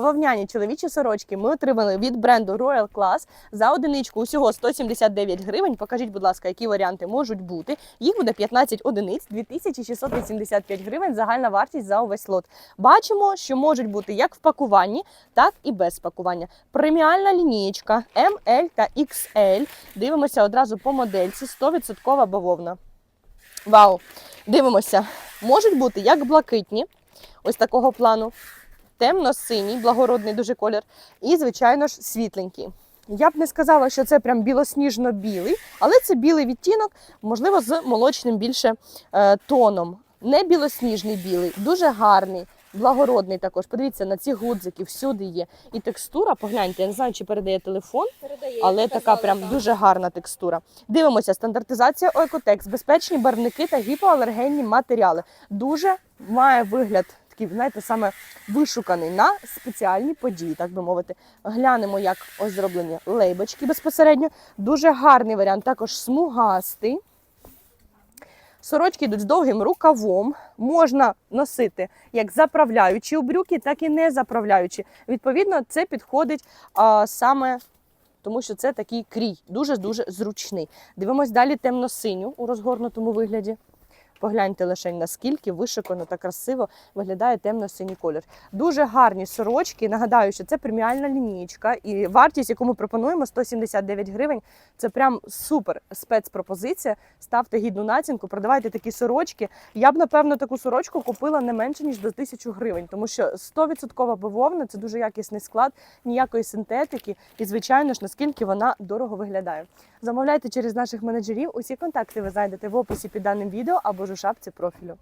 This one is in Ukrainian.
Вовняні чоловічі сорочки ми отримали від бренду Royal Class за одиничку усього 179 гривень. Покажіть, будь ласка, які варіанти можуть бути. Їх буде 15 одиниць, 2685 гривень. Загальна вартість за увесь лот. Бачимо, що можуть бути як в пакуванні, так і без пакування. Преміальна лінієчка ML та XL. Дивимося одразу по модельці. 100% бавовна. Вау! Дивимося. Можуть бути як блакитні, ось такого плану темно-синій, благородний дуже колір, і, звичайно ж, світленький. Я б не сказала, що це прям білосніжно-білий, але це білий відтінок, можливо, з молочним більше е, тоном. Не білосніжний білий, дуже гарний, благородний також. Подивіться, на ці гудзики всюди є. І текстура, погляньте, я не знаю, чи передає телефон, Передає, але така казали, прям так. дуже гарна текстура. Дивимося, стандартизація Ойкотекс, безпечні барвники та гіпоалергенні матеріали. Дуже має вигляд такий, знаєте, саме вишуканий на спеціальні події, так би мовити. Глянемо, як ось зроблені лейбочки безпосередньо. Дуже гарний варіант, також смугастий. Сорочки йдуть з довгим рукавом. Можна носити як заправляючі у брюки, так і не заправляючі. Відповідно, це підходить а, саме тому, що це такий крій, дуже дуже зручний. Дивимось далі темно-синю у розгорнутому вигляді. Погляньте лише наскільки вишикано та красиво виглядає темно-синій колір. Дуже гарні сорочки. Нагадаю, що це преміальна лінієчка, і вартість, яку ми пропонуємо, 179 гривень. Це прям супер спецпропозиція. Ставте гідну націнку, продавайте такі сорочки. Я б напевно таку сорочку купила не менше ніж до 1000 гривень, тому що 100% бавовна це дуже якісний склад, ніякої синтетики, і звичайно ж наскільки вона дорого виглядає. Замовляйте через наших менеджерів. Усі контакти ви знайдете в описі під даним відео або ж у шапці профілю.